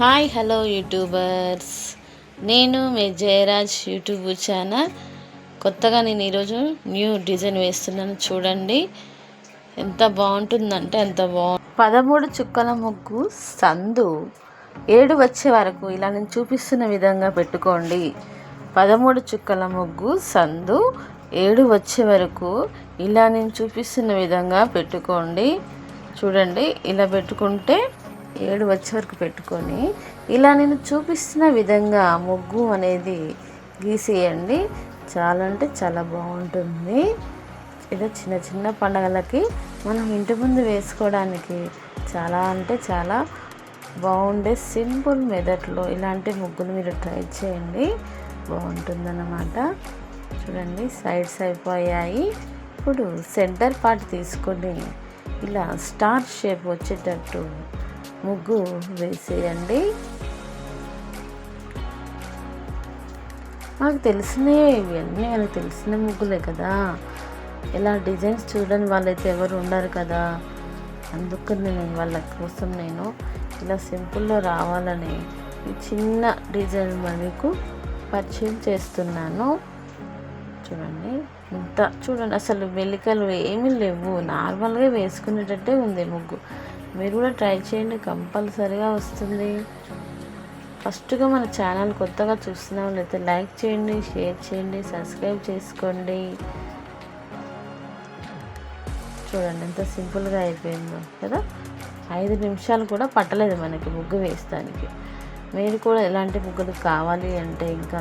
Hi hello YouTubers నేను మీ Jayaraj YouTube channel కొత్తగా నేను ఈరోజు న్యూ డిజైన్ వేస్తున్నాను చూడండి. ఎంత బాగుంటుందంటే ఎంత బాగుంది పదమూడు చుక్కల ముగ్గు సందు. ఏడు వచ్చే వరకు ఇలా నేను చూపిస్తున్న విధంగా పెట్టుకోండి. పదమూడు చుక్కల ముగ్గు సందు. ఏడు వచ్చే వరకు ఇలా నేను చూపిస్తున్న విధంగా పెట్టుకోండి. చూడండి ఇలా పెట్టుకుంటే ఏడు వచ్చే వరకు పెట్టుకొని ఇలా నేను చూపిస్తున్న విధంగా ముగ్గు అనేది గీసేయండి. చాలా అంటే చాలా బాగుంటుంది. ఏదో చిన్న చిన్న పండగలకి మనం ఇంటి ముందు వేసుకోవడానికి చాలా అంటే చాలా బాగుండే సింపుల్ మెథడ్లో ఇలాంటి ముగ్గులు మీరు ట్రై చేయండి. బాగుంటుందన్నమాట. చూడండి సైడ్స్ అయిపోయాయి. ఇప్పుడు సెంటర్ పార్ట్ తీసుకొని ఇలా స్టార్ షేప్ వచ్చేటట్టు ముగ్గు వేసేయండి. నాకు తెలిసినవి ఇవన్నీ మనకు తెలిసిన ముగ్గులే కదా. ఇలా డిజైన్స్ చూడని వాళ్ళైతే ఎవరు ఉండరు కదా. అందుకని నేను వాళ్ళ కోసం నేను ఇలా సింపుల్లో రావాలని ఈ చిన్న డిజైన్ మీకు పరిచయం చేస్తున్నాను. చూడండి ఇంత చూడండి అసలు వెలికలు ఏమీ లేవు. నార్మల్గా వేసుకునేటట్టే ఉంది ముగ్గు. మీరు కూడా ట్రై చేయండి కంపల్సరీగా వస్తుంది. ఫస్ట్గా మన ఛానల్ కొత్తగా చూస్తున్న వాళ్ళైతే లైక్ చేయండి షేర్ చేయండి సబ్స్క్రైబ్ చేసుకోండి. చూడండి ఎంత సింపుల్గా అయిపోయిందో కదా? ఐదు నిమిషాలు కూడా పట్టలేదు మనకి ముగ్గు వేస్తానికి మీరు కూడా ఎలాంటి ముగ్గులు కావాలి అంటే ఇంకా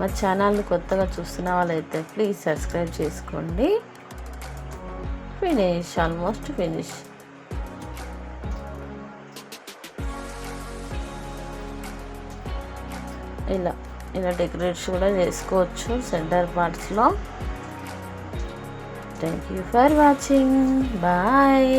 మా ఛానల్ని కొత్తగా చూస్తున్న వాళ్ళైతే ప్లీజ్ సబ్స్క్రైబ్ చేసుకోండి. Finish almost finish. ఇలా ఇలా డెకరేట్స్ కూడా చేసుకోవచ్చు centre పార్ట్స్లో thank you for watching bye